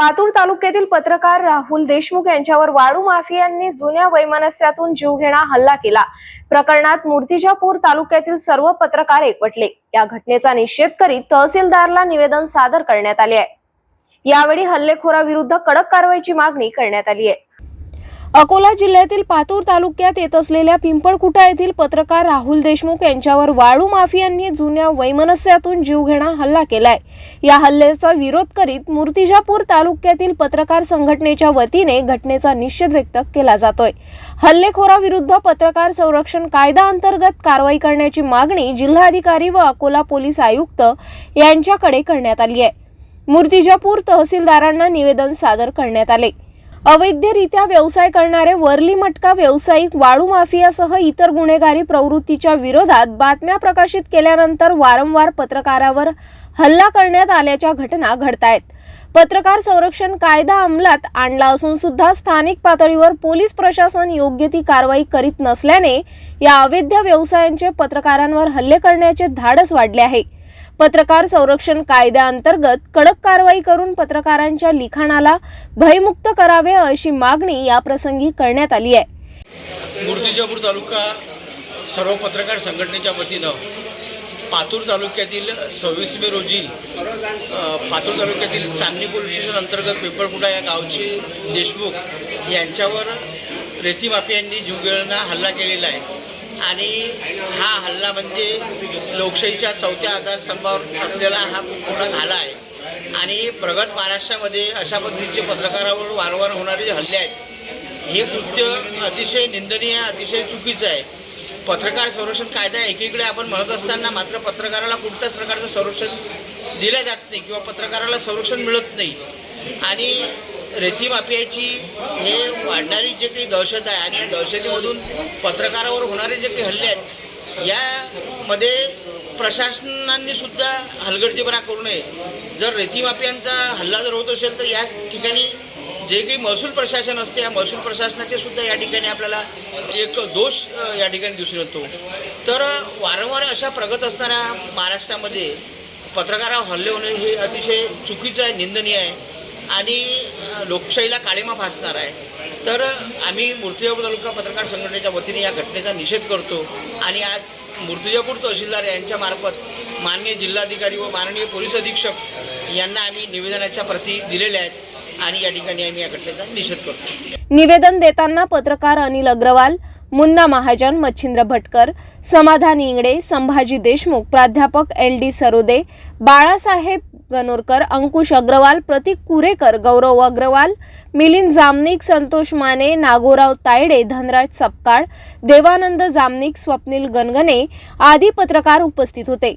पातूर तालुक्यातील पत्रकार राहुल देशमुख यांच्यावर वाळू माफियांनी जुन्या वैमनस्यातून जीवघेणा हल्ला केला. प्रकरणात मूर्तिजापूर तालुक्यातील सर्व पत्रकार एकवटले. या घटनेचा निषेध करीत तहसीलदारला निवेदन सादर करण्यात आले आहे. यावेळी हल्लेखोराविरुद्ध कडक कारवाईची मागणी करण्यात आली आहे. अकोला जिल्ह्यातील पातूर तालुक्यात येत असलेल्या पिंपळकुटा येथील पत्रकार राहुल देशमुख यांच्यावर वाळू माफियांनी जुन्या वैमनस्यातून जीवघेणा हल्ला केलाय. या हल्ल्याचा विरोध करीत मूर्तिजापूर तालुक्यातील पत्रकार संघटनेच्या वतीने घटनेचा निषेध व्यक्त केला जातोय. हल्लेखोराविरुद्ध पत्रकार संरक्षण कायदा अंतर्गत कारवाई करण्याची मागणी जिल्हाधिकारी व अकोला पोलीस आयुक्त यांच्याकडे करण्यात आली आहे. मूर्तिजापूर तहसीलदारांना निवेदन सादर करण्यात आले. अवैधरित्या व्यवसाय करणारे वरली मटका व्यावसायिक वाळू माफियासह इतर गुन्हेगारी प्रवृत्तीच्या विरोधात बातम्या प्रकाशित केल्यानंतर वारंवार पत्रकारावर हल्ला करण्यात आल्याच्या घटना घडतायत. पत्रकार संरक्षण कायदा अंमलात आणला असून सुद्धा स्थानिक पातळीवर पोलीस प्रशासन योग्य ती कारवाई करीत नसल्याने या अवैध व्यवसायांचे पत्रकारांवर हल्ले करण्याचे धाडस वाढले आहे. पत्रकार संरक्षण कायद्याअंतर्गत कडक कारवाई करून पत्रकारांच्या लिखाणाला भयमुक्त करावे अशी मागणी या प्रसंगी करण्यात आली आहे. मूर्तिजापूर तालुका सर्व पत्रकार संघटनेच्या वतीनं पातूर तालुक्यातील सव्वीस मे रोजी पातूर तालुक्यातील चांदणी पोलीस स्टेशन अंतर्गत पिंपळकुटा या गावचे देशमुख यांच्यावर रेती माफियांनी जुगळणा हल्ला केलेला आहे. आणि हा हल्ला म्हणजे लोकशाहीच्या चौथ्या आधारस्तंभावर असलेला हा पूर्ण झाला आहे. आणि प्रगत महाराष्ट्रामध्ये अशा पद्धतीचे पत्रकारावर वारंवार होणारे जे हल्ले आहेत हे कृत्य अतिशय निंदनीय अतिशय चुकीचं आहे. पत्रकार संरक्षण कायदा एकीकडे आपण म्हणत असताना मात्र पत्रकाराला कुठल्याच प्रकारचं संरक्षण दिलं जात नाही किंवा पत्रकाराला संरक्षण मिळत नाही. आणि रेती माफियाची हे वाढणारी जे काही दहशत आहे आणि या दहशतीमधून पत्रकारावर होणारे जे काही हल्ले आहेत यामध्ये प्रशासनाने सुद्धा हलगर्जीपणा करू नये. जर रेती माफियांचा हल्ला जर होत असेल तर या ठिकाणी जे काही महसूल प्रशासन असते या महसूल प्रशासनाचे सुद्धा या ठिकाणी आपल्याला एक दोष या ठिकाणी दिसून येतो. तर वारंवार अशा प्रगत असणाऱ्या महाराष्ट्रामध्ये पत्रकारावर हल्ले होणे हे अतिशय चुकीचं आहे निंदनीय आहे. आणि लोकशाहीला काळीमा फासणार आहे. तर आम्ही मूर्तिजापूर तालुका पत्रकार संघटनेच्या वतीने या घटनेचा निषेध करतो. आणि आज मूर्तिजापूर तहसीलदार यांच्यामार्फत माननीय जिल्हाधिकारी व माननीय पोलीस अधीक्षक यांना आम्ही निवेदनाच्या प्रती दिलेल्या आहेत. आणि या ठिकाणी आम्ही या घटनेचा निषेध करतो. निवेदन देताना पत्रकार अनिल अग्रवाल मुन्ना महाजन मच्छिंद्र भटकर समाधान इंगडे संभाजी देशमुख प्राध्यापक एल डी सरोदे बाळासाहेब गनोरकर अंकुश अग्रवाल प्रतीक कुरेकर गौरव अग्रवाल मिलिंद जामनिक संतोष माने नागोराव तायडे धनराज सपकाळ देवानंद जामनिक स्वप्नील गणगणे आदी पत्रकार उपस्थित होते.